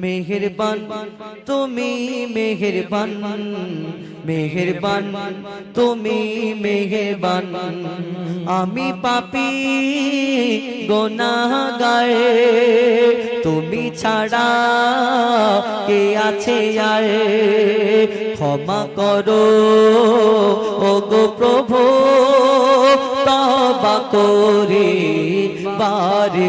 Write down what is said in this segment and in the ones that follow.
মেহেরবান, তুমি মেহেরবান মেহেরবান, তুমি মেহেরবান। আমি পাপি গোনা গোনাগার, তুমি ছাড়া কে আছে আর? ক্ষমা করো ও গো প্রভু তবা করে বারে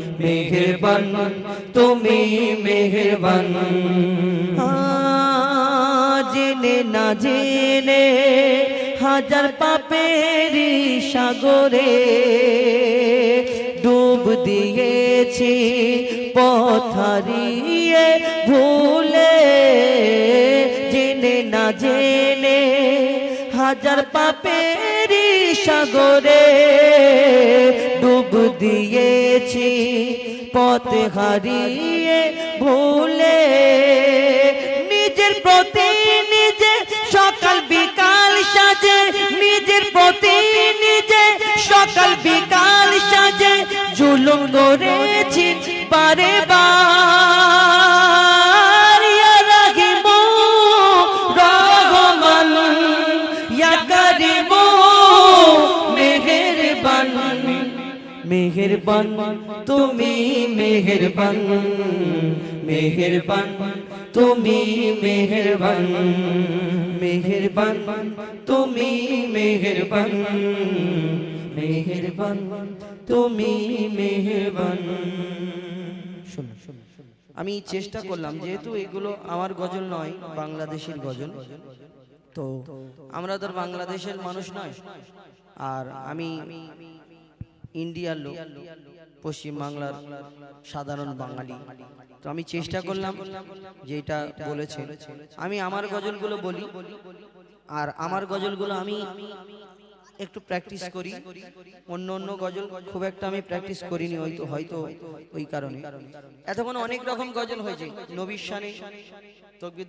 মেহেরবান, তুমি মেহেরবান। জেনে না জেনে হাজার পাপেরি সাগরে ডুব দিয়েছি পথারিয়ে ভুলে। জেনে না জেনে হাজার পাপেরি সাগরে ডুব দিয়েছি পথ হারিয়ে ভুলে, নিজের প্রতি নিজে সকাল বিকাল সাজে, নিজের প্রতি নিজে সকাল বিকাল সাজে, জুলুম করেছি বারে বার ইয়া মেহেরবান মেহেরবান, তুমি মেহেরবান মেহেরবান, তুমি মেহেরবান মেহেরবান, তুমি মেহেরবান। আমি চেষ্টা করলাম, যেহেতু এগুলো আমার গজল নয়, বাংলাদেশের গজল, তো আমরা তো বাংলাদেশের মানুষ নয়। আর আমি ইন্ডিয়ার লোক। পশ্চিম বাংলার সাধারণ বাঙালি। তো আমি চেষ্টা করলাম যেটা বলেছে আমি আমার গজলগুলো বলি। আর আমার গজলগুলো আমি একটু প্র্যাকটিস করি। অন্য অন্য গজল খুব একটা আমি প্র্যাকটিস করিনি হয়তো হয়তো ওই কারণে। এতক্ষণ অনেক রকম গজল হয়েছে। নবীর শানে। তকবির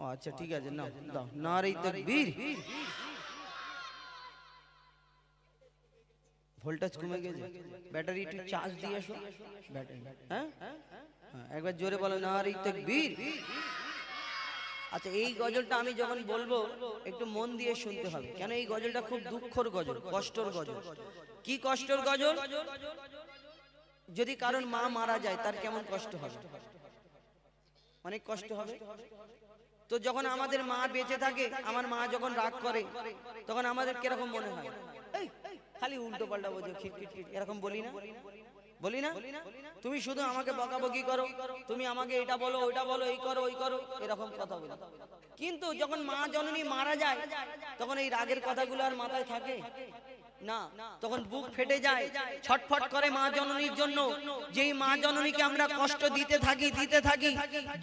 ও আচ্ছা ঠিক আছে না দাও। না রে তকবীর। ভোল্টেজ কমে গেছে? ব্যাটারি একটু চার্জ দিয়ে আসো ব্যাটারি হ্যাঁ? হ্যাঁ, একবার জোরে বলো না রে তকবীর আচ্ছা এই গজলটা আমি যখন বলব একটু মন দিয়ে শুনতে হবে। কেন এই গজলটা খুব দুঃখর গজল কষ্টর গজল। কি কষ্টর গজল? যদি কারণ মা মারা যায় তার কেমন কষ্ট হবে? অনেক কষ্ট হবে। তো যখন আমাদের মা বেঁচে থাকে আমার মা যখন রাগ করে তখন আমাদের কীরকম মনে হয়? খালি উল্টো পাল্টা বোঝো এরকম বলি না? বলি না? তুমি শুধু আমাকে বকাবকি করো তুমি আমাকে এটা বলো ওইটা বলো এই করো ওই করো এরকম কথা বলো। কিন্তু যখন মা জননী মারা যায় তখন এই রাগের কথাগুলো আর মাথায় থাকে। না তখন বুক ফেটে যায় ছটফট করে মা জননীর জন্য। যেই মা জননীকে আমরা কষ্ট দিতে থাকি দিতে থাকি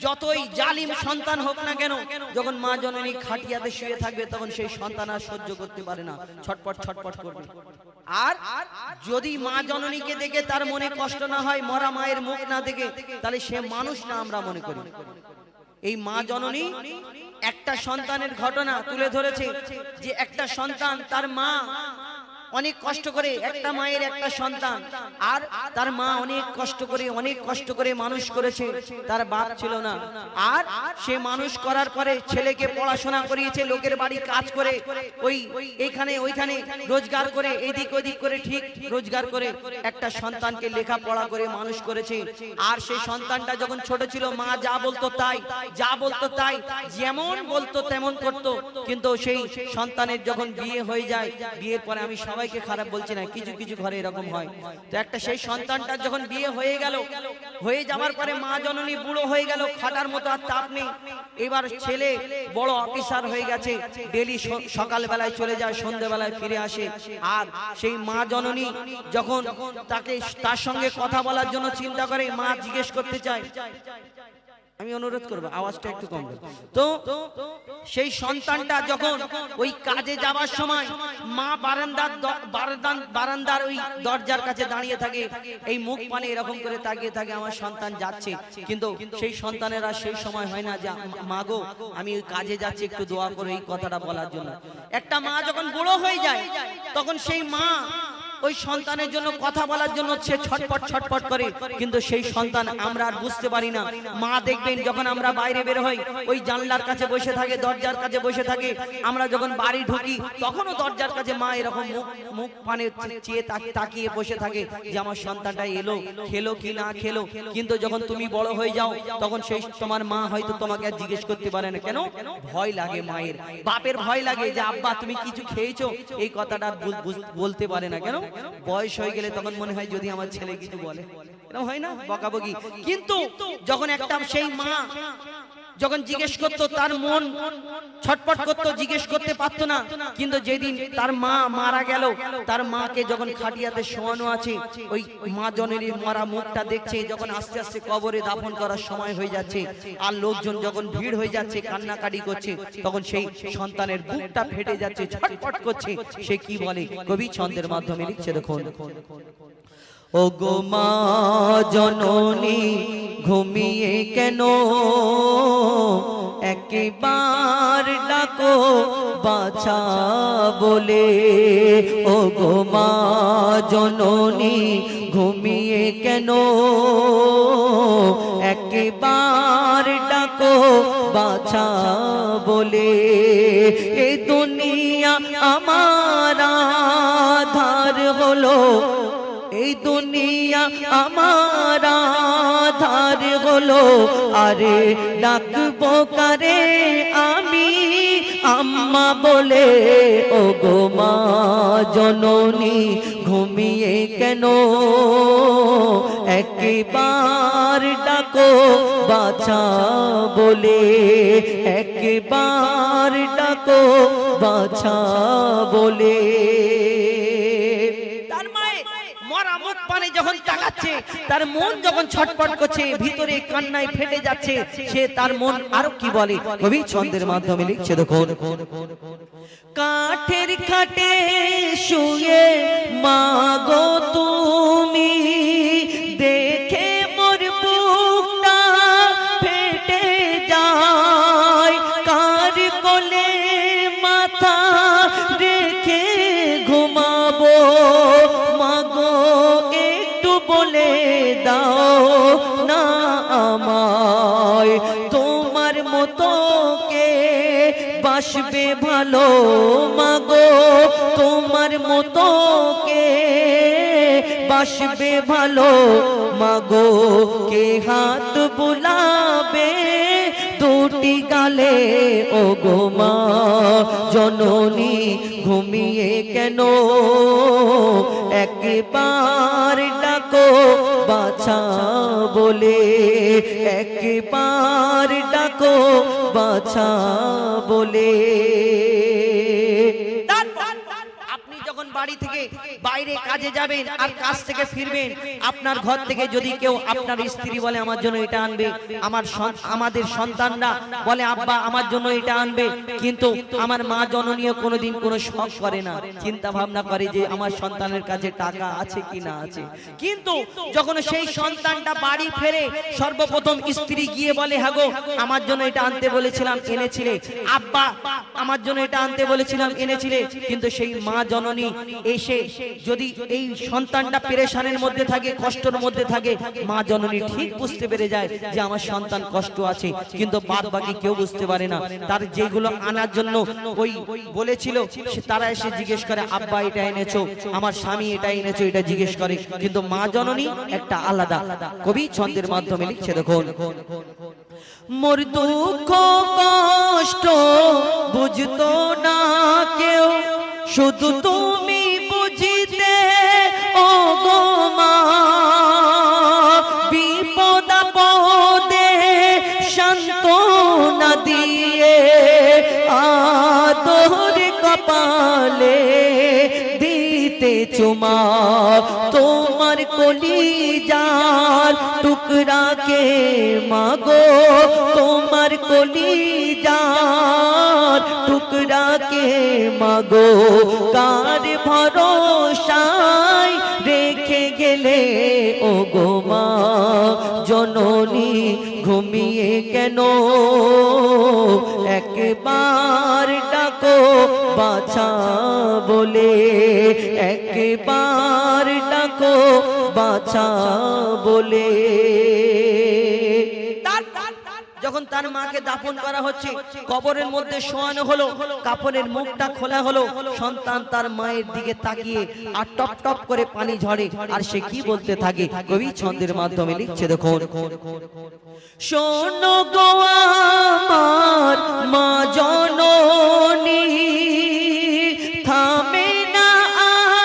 যতই জালিম সন্তান হোক না কেন যখন মা জননী খাটিয়াতে শুয়ে থাকবে তখন সেই সন্তান আর সহ্য করতে পারে না। ছটপট ছটপট করবে। আর যদি মা জননীকে দেখে তার মনে কষ্ট না হয় মরা মায়ের মুখ না দেখে তাহলে সে মানুষ না আমরা মনে করি। এই মা জননী একটা সন্তানের ঘটনা তুলে ধরেছে যে একটা সন্তান তার মা অনেক কষ্ট করে একটা মায়ের একটা সন্তান। আর তার মা অনেক কষ্ট করে অনেক কষ্ট করে মানুষ করেছে তার বাপ ছিল না। আর সে মানুষ করার পরে ছেলেকে পড়াশোনা করিয়েছে লোকের বাড়ি কাজ করে ওই এইখানে ওইখানে রোজগার করে এদিক ওদিক করে ঠিক রোজগার করে একটা সন্তানকে লেখাপড়া করে মানুষ করেছে। আর সেই সন্তানটা যখন ছোট ছিল মা যা বলতো তাই যা বলতো তাই যেমন বলতো তেমন করতো। কিন্তু সেই সন্তানের যখন বিয়ে হয়ে যায় বিয়ের পরে আমি সবাই সবাইকে খারাপ বলছি না, কিছু কিছু ঘরে এরকম হয়। তো একটা সেই সন্তানটা যখন বিয়ে হয়ে গেল, হয়ে যাওয়ার পরে মা জননী বুড়ো হয়ে গেল, খাটার মতো আর তাপ নেই। এবার ছেলে বড় অফিসার হয়ে গেছে, ডেলি সকালবেলায় চলে যায় সন্ধ্যেবেলায় ফিরে আসে। আর সেই মা জননী যখন তাকে, তার সঙ্গে কথা বলার জন্য চিন্তা করে, মা জিজ্ঞেস করতে চায় আমি অনুরোধ করব আওয়াজটা একটু কম তো সেই সন্তানটা যখন ওই কাজে যাওয়ার সময় মা বারান্দার বারান্দার বারান্দার ওই দরজার কাছে দাঁড়িয়ে থাকে এই মুখ পানে এরকম করে তাকিয়ে থাকে আমার সন্তান যাচ্ছে। কিন্তু সেই সন্তানেরা সেই সময় হয় না যে মা গো আমি ওই কাজে যাচ্ছি একটু দোয়া করে এই কথাটা বলার জন্য। একটা মা যখন বুড়ো হয়ে যায় তখন সেই মা ওই সন্তানের জন্য কথা বলার জন্য সে ছটপট ছটপট করে। কিন্তু সেই সন্তান আমরা আর বুঝতে পারি না। মা দেখবেন যখন আমরা বাইরে বের হই, ওই জানলার কাছে বসে থাকে, দরজার কাছে বসে থাকে। আমরা যখন বাড়ি ঢুকি, তখনও দরজার কাছে মা এরকম মুখ মুখ পানে চেয়ে তাকিয়ে বসে থাকে যে আমার সন্তানটা এলো, খেলো কি না খেলো। কিন্তু যখন তুমি বড় হয়ে যাও, তখন সেই তোমার মা হয়তো তোমাকে আর জিজ্ঞেস করতে পারে না। কেন? ভয় লাগে মায়ের। বাপের ভয় লাগে যে, আব্বা, তুমি কিছু খেয়েছো? এই কথাটা বলতে পারে না। কেন? বয়স হয়ে গেলে তখন মনে হয় যদি আমার ছেলে কিছু বলে। এরকম হয় না? বকাবকি। কিন্তু যখন একটা সেই মা যখন জিজ্ঞেস করতো তার মন ছটপট করতো, জিজ্ঞেস করতে পারতো না। কিন্তু যেদিন তার মা মারা গেল, তার মাকে যখন খাটিয়াতে শোয়ানো আছে, ওই মা জনেরই মরা মুখটা দেখছে, যখন আস্তে আস্তে কবরে দাফন করার সময় হয়ে যাচ্ছে, আর লোকজন যখন ভিড় হয়ে যাচ্ছে, কান্নাকাটি করছে, তখন সেই সন্তানের বুকটা ফেটে যাচ্ছে ছটপট করছে। সে কি বলে? কবি ছন্দের মাধ্যমে লিখছে, দেখুন। ও গো মা জননী, ঘুমিয়ে কেন? একবার ডাকো বাছা বলে ও গো মা জননী, ঘুমিয়ে কেন? একবার ডাকো বাছা বলে, এ দুনিয়া আমার আধার হলো। দুনিয়া আমার আধার হলো। আরে ডাকবো কারে আমি? আম্মা বলে ও গো মা জননী, ঘুমিয়ে কেন? একবার ডাকো বাছা বলে, একবার ডাকো বাছা বলে। পানে যখন তাকাচ্ছে, তার মন যখন ছটপট করছে, ভিতরে কান্নায় ফেটে যাচ্ছে, সে তার মন আরও কি বলে? কবি ছন্দের মাধ্যমে লিখছে, দেখুন। কাঠের খাটে শুয়ে মাগো তুমি। বাসবে ভালো মাগো তোমার মতো কে বাসবে ভালো মাগো কে হাত বুলাবে? গালে ও গোমা জননী ঘুমিয়ে কেন? একবার ডাকো বাছা বলে একবার ডাকো বাছা বলে। বাড়ি থেকে বাইরে কাজে যাবেন আর কাজ থেকে ফিরবেন। আপনার ঘর থেকে যদি কেউ আপনার স্ত্রী বলে, আমার জন্য এটা আনবে। আমার আমাদের সন্তানরা বলে, আব্বা, আমার জন্য এটা আনবে। কিন্তু আমার মা জননীয় কোনোদিন কোনো শখ করে না। চিন্তা ভাবনা করে যে আমার সন্তানের কাছে টাকা আছে কি না আছে। কিন্তু যখন সেই সন্তানটা বাড়ি ফেরে সর্বপ্রথম স্ত্রী গিয়ে বলে হাগো আমার জন্য এটা আনতে বলেছিলাম, এনেছিলে। আব্বা, আমার জন্য এটা আনতে বলেছিলাম, এনেছিলে। কিন্তু সেই মা জননী এসে যদি এই সন্তানটা পেরেশানের মধ্যে থাকে, কষ্টের মধ্যে থাকে, মা জননী ঠিক বুঝতে পেরে যায় যে আমার সন্তান কষ্ট আছে, কিন্তু বাদ বাকি কেউ বুঝতে পারে না। তার যেগুলো আনার জন্য ওই বলেছিল তারা এসে জিজ্ঞেস করে, আব্বা, এটা এনেছো? আমার স্বামী এটা এনেছো, এটা জিজ্ঞেস করে। কিন্তু মা জননী একটা আলাদা কবি ছন্দের মাধ্যমে লিখছে, দেখুন। মোর দুঃখ, কষ্ট বুঝতো না কেউ, শুধু তুমি তোমার কলি যার টুকরাকে মাগো, তোমার কলি যার টুকরাকে মাগো। কার ভরসায় রেখে গেলে ও গো মা, জননী ঘুমিয়ে কেন? একবার বাছা বলে একবার ডাকো, বাছা বলে। যখন তার মাকে দাফন করা হচ্ছে, কবরের মধ্যে শোয়ানো হলো কাপড়ের মুখটা খোলা হলো, সন্তান তার মায়ের দিকে তাকিয়ে আর টপ টপ করে পানি ঝরে। আর সে কি বলতে থাকে? কবি ছন্দের মাধ্যমে লিখছে দেখুন। শোনো গো মা জননী, থামে না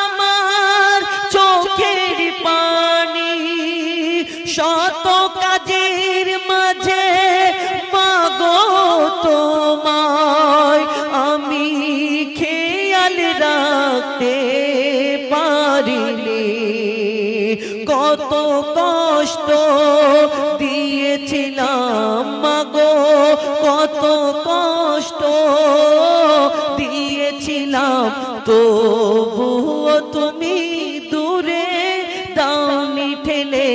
আমার চোখের পানি। শত কাজের মাঝে মাগো তোমায়, আমি খেয়াল রাখতে পারিনি। কত কষ্ট মাগো কত কষ্ট দিয়েছিলাম। তবুও তুমি দূরে দাউনি ঠেলে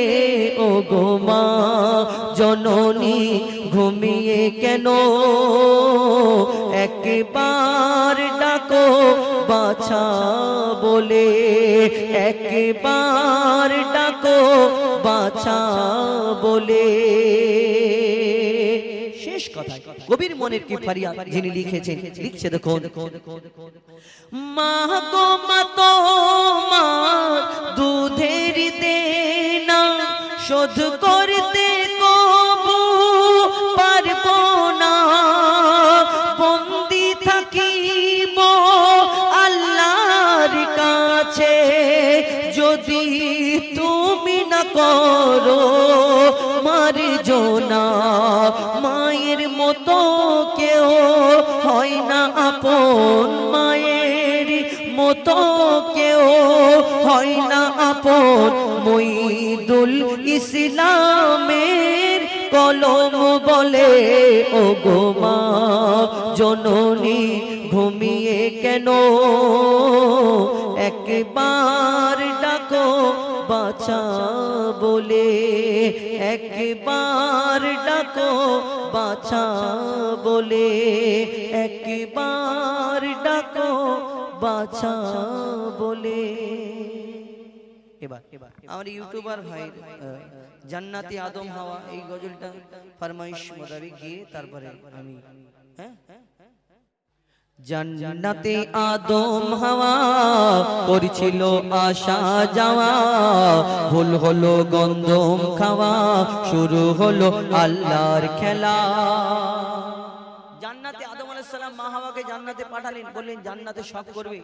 ও গো মা, জননী ঘুমিয়ে কেন? একবার ডাকো বাছা বলে, একবার ডাকো বাছা বলে। শেষ কথা কবির মনের কি ফারিয়া যিনি লিখেছেন? লিখছে দেখুন। মা গো মা তোমার দুধের দেনা শোধ করতে আপন মইদুল ইসলামের কলম বলে ও গো মা, জননী ঘুমিয়ে কেন? একবার ডাকো বাছা বলে, একবার ডাকো বাছা বলে, একবার ডাকো বাছা বলে। এবার আমার ইউটিউবার ভাই জান্নাতি আদম হাওয়া এই গজলটা ফরমাইশ মোতাবেক গিয়ে তারপরে আমি হ্যাঁ? জান্নাতে আদম হাওয়া করছিল আশা যাওয়া ভুল হলো গন্ধম খাওয়া শুরু হলো আল্লাহর খেলা। জান্নাতে আদম আলাইহিস সালাম মা হাওয়াকে জান্নাতে পাঠালেন বললেন জান্নাতে সব করবে।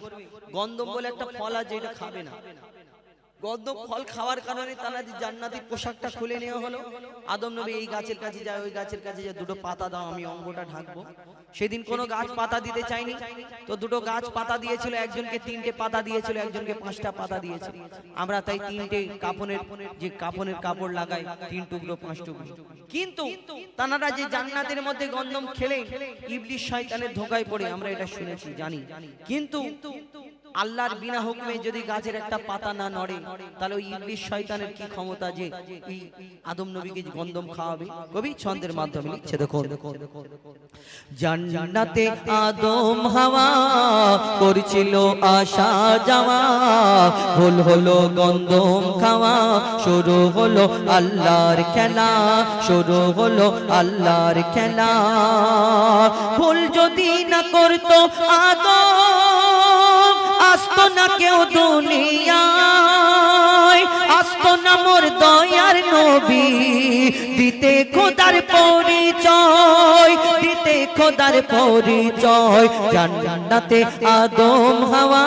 গন্ধম বলে একটা ফল আছে এটা খাবে না। গন্ধম ফল খাওয়ার কারণে তারা জান্নাতি পোশাকটা খুলে নেওয়া হলো। আদম নবী এই গাছের কাছে যায়, ওই গাছের কাছে যায় দুটো পাতা দাও, আমি অঙ্গটা ঢাকবো। সেদিন কোনো গাছ পাতা দিতে চাইনি। তো দুটো গাছ পাতা দিয়েছিল, একজনকে তিনটে পাতা দিয়েছিল, একজনকে পাঁচটা পাতা দিয়েছিল। আমরা তাই তিনটে কাপনের, যে কাপনের কাপড় লাগাই, তিন টুকরো, পাঁচ টুকরো। কিন্তু তানারা যে জান্নাতের মধ্যে গন্ধম খেলে ইবলিশ শয়তানের ধোকায় পড়ে, আমরা এটা শুনেছি, জানি। কিন্তু আল্লাহর বিনা হুকমে যদি গাছের একটা পাতা না নড়ে, তাহলে ওই ইবলিশ শয়তানের কি ক্ষমতা যে এই আদম নবীকে গন্ধম খাওয়াবে? কবি ছন্দের মাধ্যমে লিখছে, দেখুন। জান্নাতে আদম হাওয়া করছিল আশা যাওয়া, ভুল হলো গন্ধম খাওয়া, শুরু হলো আল্লাহর খেলা, শুরু হলো আল্লাহর খেলা। ভুল যদি না করতো আদম না কেউ দুনিয়ায়। আসতো না মোর দয়ার নবী। দিতে খোদার পরিচয়, দিতে খোদার পরিচয়। জান্নাতে আদম হাওয়া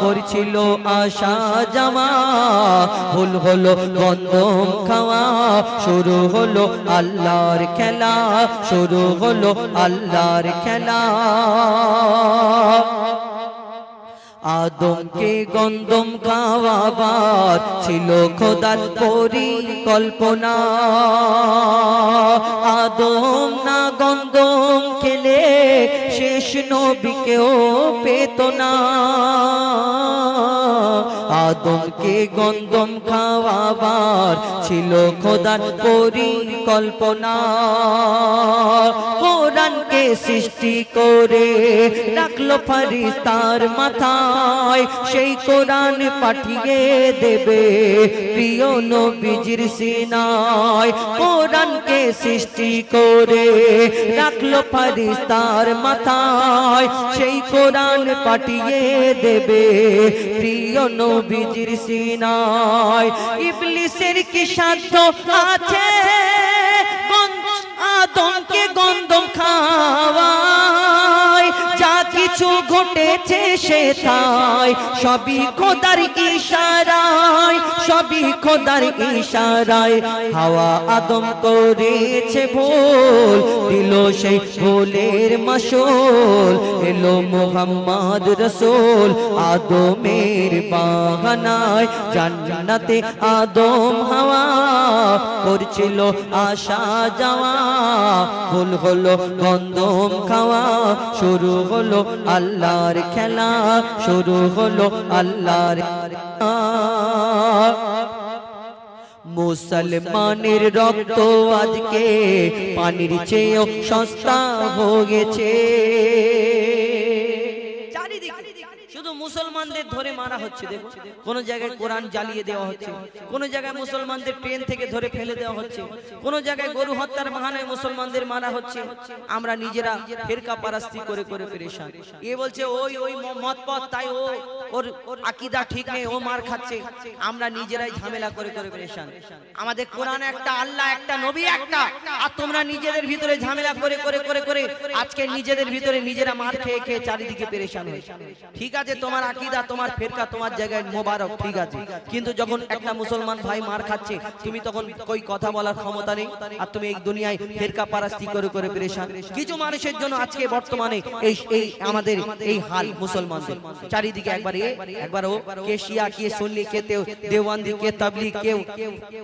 করছিল আশা জামা। ভুল হলো গন্ধম খাওয়া, শুরু হলো আল্লাহর খেলা, শুরু হলো আল্লাহর খেলা। আদমকে গন্দম খাওয়াবার ছিল খোদার পরিকল্পনা। আদম না গন্দম খেলে শেষ নবীকেও পেত না। আদমকে গন্দম খাওয়াবার ছিল খোদার পরিকল্পনা। কোরআনকে সৃষ্টি করে রাখল ফারিস্তার মাথায় সেই কোরআন পাঠিয়ে দেবে। প্রিয় নবীজির সিনায় কোরআনকে সৃষ্টি করে রাখল ফারিস্তার মাথায়, সেই কোরআন পাঠিয়ে দেবে। প্রিয় নবীজির সিনায় ইবলিসের কি সাধ্য আছে? সে তাই, সবই খোদার ইশারায়, সবই খোদার ইশারায়। হাওয়া আদম করেছে ভুল দিল সেই ভুলের মাসুল, এলো মোহাম্মদ রসুল আদমের বাহানায়। জান্নাতে আদম হাওয়া করছিল আশা যাওয়া, ভুল হলো গন্ধম খাওয়া, শুরু হলো আল্লাহর খেলা। শুরু হলো আল্লাহর মুসলমানের রক্ত আজকে পানির চেয়েও সস্তা হয়েছে গেছে। শুধু মুসলমানদের ধরে মারা হচ্ছে দেখো কোন জায়গায় কোরআন জ্বালিয়ে দেওয়া হচ্ছে। কোন জায়গায় মুসলমানদের ট্রেন থেকে ধরে ফেলে দেওয়া হচ্ছে। কোন জায়গায় গরু হত্যার বাহানায় মুসলমানদের মারা হচ্ছে। আমরা নিজেরা ফেরকা পারাস্তি করে করে পেরেশান। এ বলছে ওই ওই ম- মত পথ তাই ও ওর ওর আকিদা ঠিক নেই ও মার খাচ্ছে। আমরা নিজেরাই ঝামেলা করে করে পেরেশান। আমাদের কোরআন একটা আল্লাহ একটা নবী একটা। আর তোমরা নিজেদের ভিতরে ঝামেলা করে করে করে করে আজকে নিজেদের ভিতরে নিজেরা মার খেয়ে খেয়ে চারিদিকে পেরেশান হয়ে ঠিক আছে তোমার আকিদা তোমার ফেরকা তোমার জায়গায় মোবারক, ঠিক আছে। কিন্তু যখন একটা মুসলমান ভাই মার খাচ্ছে, তুমি তখন কই কথা বলার ক্ষমতা নেই? আর তুমি এই দুনিয়ায় ফেরকা পারাস্তি করে করে পেরেশান। কিছু মানুষের জন্য আজকে বর্তমানে এই এই আমাদের এই হাল মুসলমানদের। চারিদিকে একবার এ একবার ও কে শিয়া, কে সুন্নি, কে তেও দেওয়ান্দি কে তাবলিগ, কেউ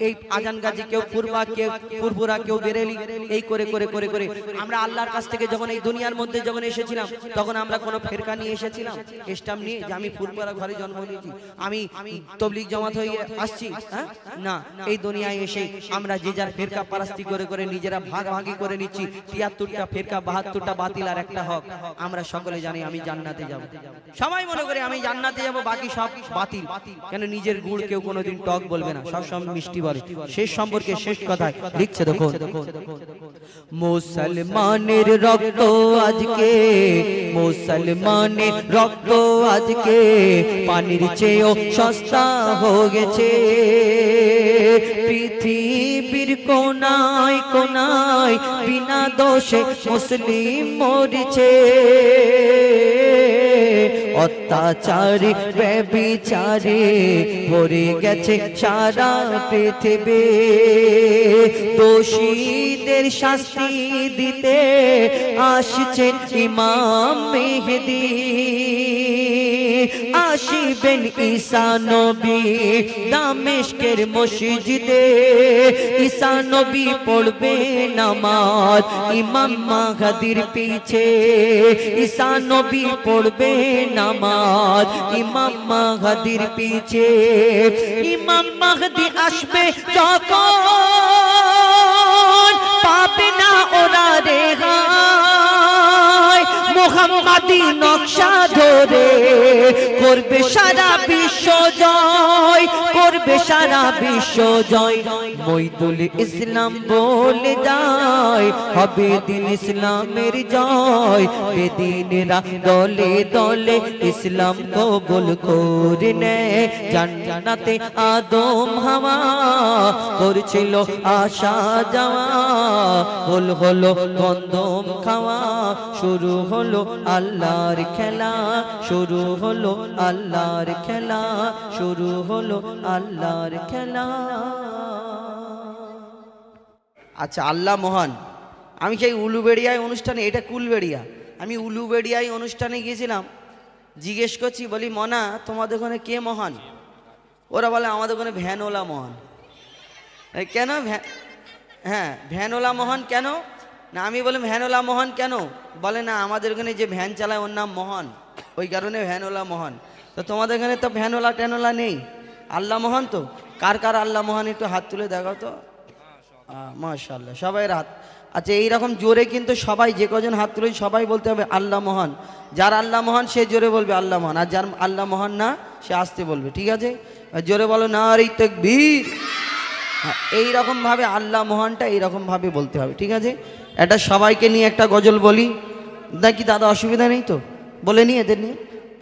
এই আজান গাজী, কেউ ফুরবা কেউ ফুরফুরা, কেউ বেরেলি, এই করে করে করে করে। আমরা আল্লাহর কাছ থেকে যখন এই দুনিয়ার মধ্যে যখন এসেছিলাম, তখন আমরা কোনো ফেরকা নিয়ে এসেছিলাম। স্টাম নিয়ে যে আমি ফুরফুরা ঘরে জন্ম নিয়েছি। আমি তবলিগ জমাত হয়ে আসছি হ্যাঁ না এই দুনিয়ায় এসে আমরা যে যার ফেরকা পারাস্তি করে করে নিজেরা ভাগাভাগি করে নিচ্ছি। তিয়াত্তরটা ফেরকা বাহাত্তরটা বাতিল আর একটা হক। আমরা সকলে জানি আমি জান্নাতে যাব। সবাই মনে করে আমি জান্নাতে যাব বাকি সব বাতিল। কেন নিজের গুড় কেউ কোনোদিন টক বলবে না। সব সময় মিষ্টি বলে। শেষ সম্পর্কে শেষ কথায় লিখছে দেখো মুসলমানের রক্ত আজকে মুসলমানের রক্ত আজকে পানির চেয়েও সস্তা হয়ে গেছে পৃথিবীর কোনায় কোনায় বিনা দোষে মুসলিম মরিছে। অত্যাচারে, ব্যবিচারে ভরে গেছে সারা পৃথিবী। দোষীদের শাস্তি দিতে আসছে ইমাম মেহেদি। আসিবেন ঈসা দামেশকের মসজিদে। ঈসা নবী পড়বে নামাজ, ইমাম মাহাদির পিছে। ঈসা নবী পড়বে নামাজ, ইমাম মাহাদির পিছে। ইমাম মাহদি আসবে যখন, পাবে না ওরা রেহাই। মোহাম্মদি নকশা করবে সারা বিশ্ব জয়। করবে বিশ্ব জয়। মইদুল ইসলাম বলে যায়, হবে দিন ইসলামের জয়। বেদিনেরা দলে দলে ইসলাম কবুল করে নেয়। জান্নাতে আদম হাওয়া করছিল আশা যাওয়া। হল হলো গন্ধম খাওয়া, শুরু হলো আল্লাহর খেলা। শুরু হলো আল্লাহর খেলা, শুরু হলো আল্লাহর খেলা। আচ্ছা আল্লাহ মহান। আমি সেই উলুবেড়িয়ায় অনুষ্ঠানে, এটা কুলবেড়িয়া। আমি উলুবেড়িয়ায় অনুষ্ঠানে গিয়েছিলাম। জিজ্ঞেস করছি, বলি, মনা, তোমাদের ওখানে কে মহান? ওরা বলে, আমাদের ওখানে ভ্যানওয়ালা মহান। কেন হ্যাঁ ভ্যানওয়ালা মহান কেন? না, আমি বললাম ভ্যানওয়ালা মহান কেন? বলে, না, আমাদের ওখানে যে ভ্যান চালায়, ওর নাম মহান। ওই কারণে ভ্যানওয়ালা মহান। তো তোমাদের এখানে তো ভ্যানওয়ালা ট্যানওয়ালা নেই। আল্লাহ মহান তো। কার কার আল্লাহ মহান একটু হাত তুলে দেখাও তো? মাশাল্লাহ সবাই হাত। আচ্ছা এইরকম জোরে কিন্তু সবাই যে কজন হাত তুলে সবাই বলতে হবে আল্লাহ মহান। যার আল্লাহ মহান সে জোরে বলবে আল্লাহ মহান। আর যার আল্লাহ মহান না সে আসতে বলবে ঠিক আছে? আর জোরে বলো না রে তকবীর। হ্যাঁ, এইরকম ভাবে আল্লাহ মহানটা এইরকম ভাবে বলতে হবে ঠিক আছে? এটা সবাইকে নিয়ে একটা গজল বলি। নাকি দাদা অসুবিধা নেই তো? বলে নিয়ে এদের নিয়ে।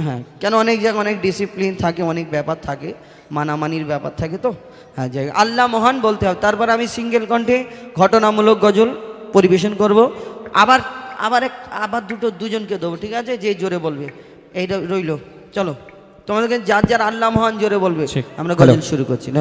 হ্যাঁ কেন অনেক জায়গায় অনেক ডিসিপ্লিন থাকে অনেক ব্যাপার থাকে। মানামানির ব্যাপার থাকে তো? হ্যাঁ যাই আল্লাহ মহান বলতে হবে। তারপর আমি সিঙ্গেল কণ্ঠে ঘটনামূলক গজল পরিবেশন করব। আবার আবার এক আবার দুটো দুজনকে দেবো ঠিক আছে? যে জোরে বলবে। এইটা রইল। চলো। তোমাদেরকে যার যার আল্লাহ মহান জোরে বলবে। আমরা গজল শুরু করছি। না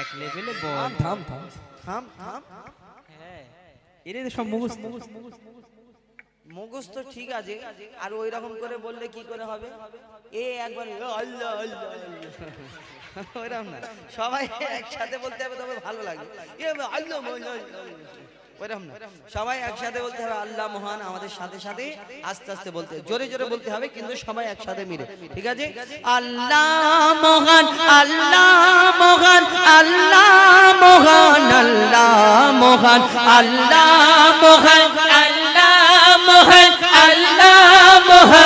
এক লেভেলে বল। থাম থাম থাম থাম। এর সব মুখস্থ। ঠিক আছে। আর ওই রকম করে বললে কি করে হবে? এ একবার আল্লাহ আল্লাহ আল্লাহ। ওইরকম না। সবাই একসাথে বলতে হবে তবে ভালো লাগে। এ আল্লাহ, আল্লাহ। সবাই একসাথে বলতে হবে, আল্লাহ মহান আমাদের সাথে সাথে আস্তে আস্তে বলতে জোরে জোরে বলতে হবে, কিন্তু সবাই একসাথে মিলে। ঠিক আছে? আল্লাহ মহান আল্লাহ মহান আল্লাহ মহান আল্লাহ মহান আল্লাহ মহান আল্লাহ মহান আল্লাহ মহান।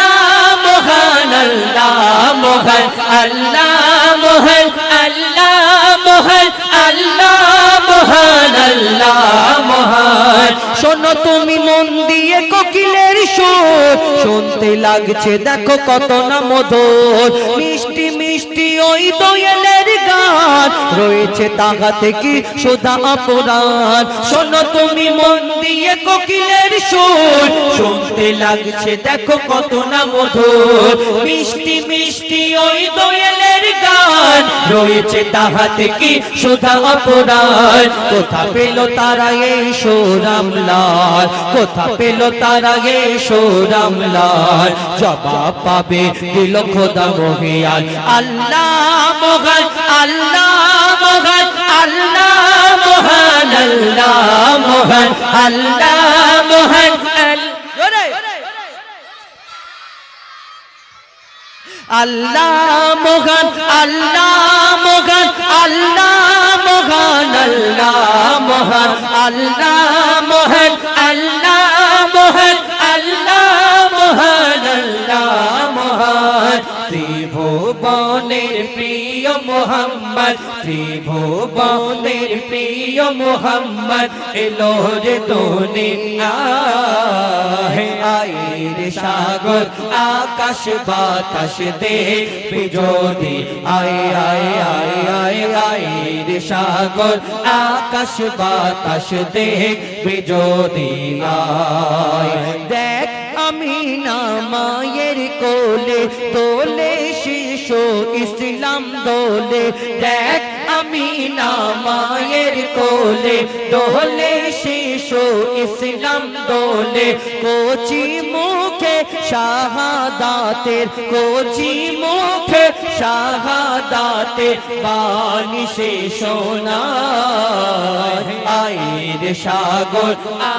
মহান, আল্লাহ মহান আল্লাহ মহান আল্লাহ মহান আল্লাহ মহান আল্লাহ মহান। শোনো তুমি মন দিয়ে সুর শুনতে লাগছে, দেখো কত না মধুর। মিষ্টি মিষ্টি ওই দোয়েলের গান, রয়েছে তাহাতে কি সোদা অপরাধ। শোনো তুমি মন দিয়ে কোকিলের সুর, শুনতে লাগছে, দেখো কত না মধুর। মিষ্টি মিষ্টি ওই দোয়েলের গান রয়েছে তাহাতে কি সোদা অপরাধ? কোথা পেল তারা এই সোরামলাল কোথা পেল তারা এই সোরামলাল জবাব পাবে দিল খোদা মহিয়াল। আল্লাহ মহান আল্লাহ মহান আল্লাহ মহান আল্লাহ মহান আল্লাহ মহান, আল্লাহ মহান, আল্লাহ মহান আল্লাহ মহান আল্লাহ মহান আল্লাহ মহান আল্লাহ মহান আল্লাহ মহান আল্লাহ মহান। ত্রিভুবনের প্রিয় মোহাম্মদ, ত্রিভুবনের প্রিয় মোহাম্মদ, এলো রে দুনিয়ায় আয়ের সাগর, আকাশ বাতাস দেখবি যদি আয় আয় আয় আয় আয়ের সাগর, আকাশ বাতাস দেখবি যদি আয় দেখ আমি না মায়ের কোলে, তোলে শিশু ইসলাম দোলে, দেখ আমি না মায়ের কোলে দোলে শিশু ইসলাম দোলে কোচি মুখে শাহাদাতের কোচি মুখে শাহাদাতের বাণী সে শোনায়। আয়ের সাগর,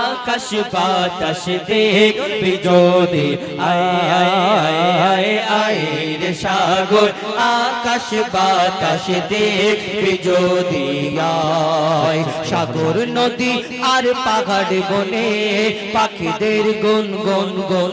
আকাশ বাতাস দেখবি যদি আয় আয় আয় আয়ের সাগর, আকাশ বাতাস দেখবি যদি আয়। সাগর নদী আর পাহাড় বনে, পাখিদের গুন গুন গুন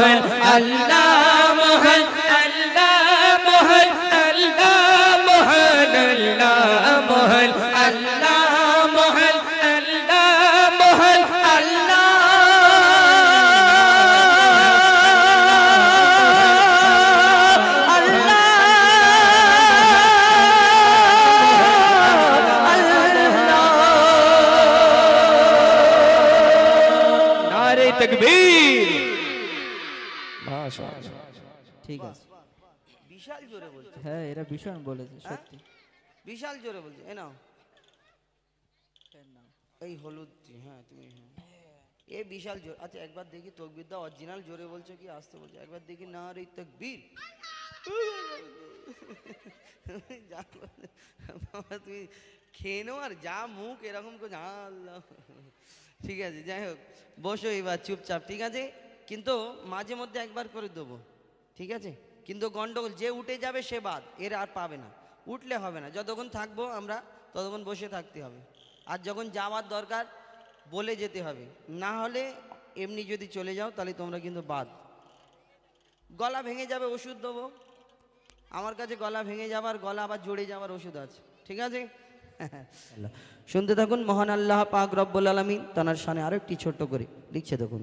হন আল্লাহ। ভীষণ বলেছে সত্যি। বিশাল জোরে বলছে এ নাও। এই হলুদ হ্যাঁ তুমি হ্যাঁ। এ বিশাল জোর আচ্ছা একবার দেখি অরিজিনাল জোরে বলছো কি আসতে বলছো একবার দেখি না রে তকবীর। তুমি খেয়ে নাও আর যা মুখ এরকম করে আল্লাহ। ঠিক আছে যাই হোক বসো এবার চুপচাপ ঠিক আছে? কিন্তু মাঝে মধ্যে একবার করে দেবো ঠিক আছে? কিন্তু গন্ডগোল যে উঠে যাবে সে বাদ এর আর পাবে না। উঠলে হবে না যতক্ষণ থাকব আমরা ততক্ষণ বসে থাকতে হবে। আর যখন যাওয়ার দরকার বলে যেতে হবে। না হলে এমনি যদি চলে যাও তাহলে তোমরা কিন্তু বাদ। গলা ভেঙে যাবে ওষুধ দেবো। আমার কাছে গলা ভেঙে যাবার গলা আবার জড়ে যাওয়ার ওষুধ আছে। ঠিক আছে? শুনতে থাকুন মহান আল্লাহ পাক রব্বুল আলমিন তানার সামনে আরও একটি ছোট্ট করে। লিখছে দেখুন।